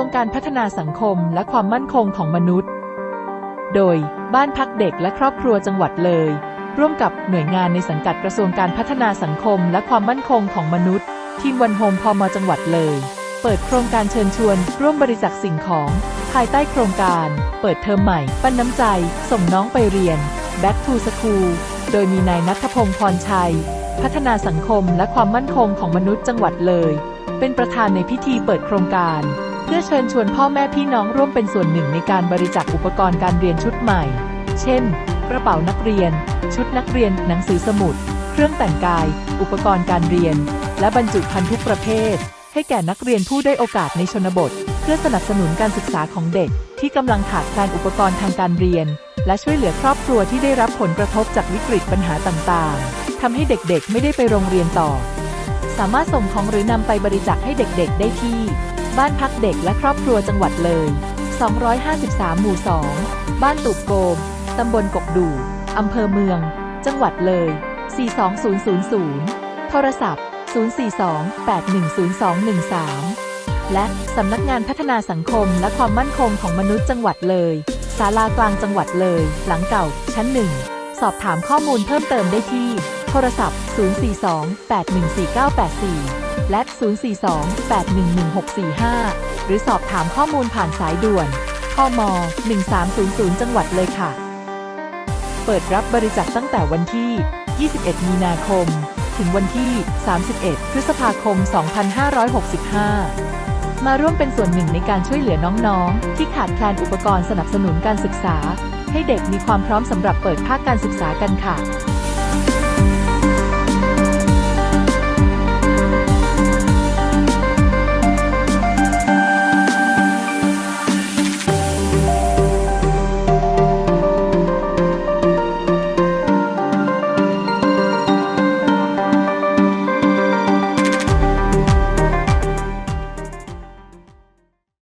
วงการพัฒนาสังคมและความมั่นคงของมนุษย์ โดยบ้านพักเด็กและครอบครัวจังหวัดเลย ร่วมกับหน่วยงานในสังกัดกระทรวงการพัฒนาสังคมและความมั่นคงของมนุษย์ ทีมวันโฮมพอมจังหวัดเลย เปิดโครงการเชิญชวน ร่วมบริจาคสิ่งของ ภายใต้โครงการ เปิดเทอมใหม่ ปันน้ำใจ ส่งน้องไปเรียน Back to School โดยมีนายนัทพงศ์พรชัย พัฒนาสังคมและความมั่นคงของมนุษย์จังหวัดเลย เป็นประธานในพิธีเปิดโครงการ เพื่อเชิญชวนพ่อแม่พี่น้องร่วมเป็นส่วนหนึ่งในการบริจาคอุปกรณ์การเรียนชุดใหม่ เช่น กระเป๋านักเรียน ชุดนักเรียน หนังสือสมุด เครื่องแต่งกาย อุปกรณ์การเรียน และบรรจุภัณฑ์ทุกประเภท ให้แก่นักเรียนผู้ได้โอกาสในชนบท เพื่อสนับสนุนการศึกษาของเด็ก ที่กำลังขาดแคลนอุปกรณ์ทางการเรียน และช่วยเหลือครอบครัวที่ได้รับผลกระทบจากวิกฤตปัญหาต่างๆทำให้เด็กๆ ไม่ได้ไปโรงเรียนต่อ สามารถส่งของหรือนำไปบริจาคให้เด็กๆ ได้ที่ บ้านพักเด็กและครอบครัวจังหวัดเลย 253 หมู่ 2 บ้านตุกโกม ตำบลกกดู่อำเภอเมือง จังหวัดเลย 42000 โทรศัพท์ 042-810213 และสำนักงานพัฒนาสังคมและความมั่นคงของมนุษย์จังหวัดเลย ศาลากลางจังหวัดเลย หลังเก่า ชั้นหนึ่ง สอบถามข้อมูลเพิ่มเติมได้ที่ โทรศัพท์ 042-814984 และ 042-811645 หรือสอบถามข้อมูลผ่านสายด่วนพม 1300 จังหวัดเลยค่ะ เปิดรับบริจาคตั้งแต่วันที่ 21 มีนาคม ถึงวันที่ 31 พฤษภาคม 2565มาร่วมเป็นส่วนหนึ่งในการช่วยเหลือน้องๆ ที่ขาดแคลนอุปกรณ์สนับสนุนการศึกษา ให้เด็กมีความพร้อมสำหรับเปิดภาคการศึกษากันค่ะ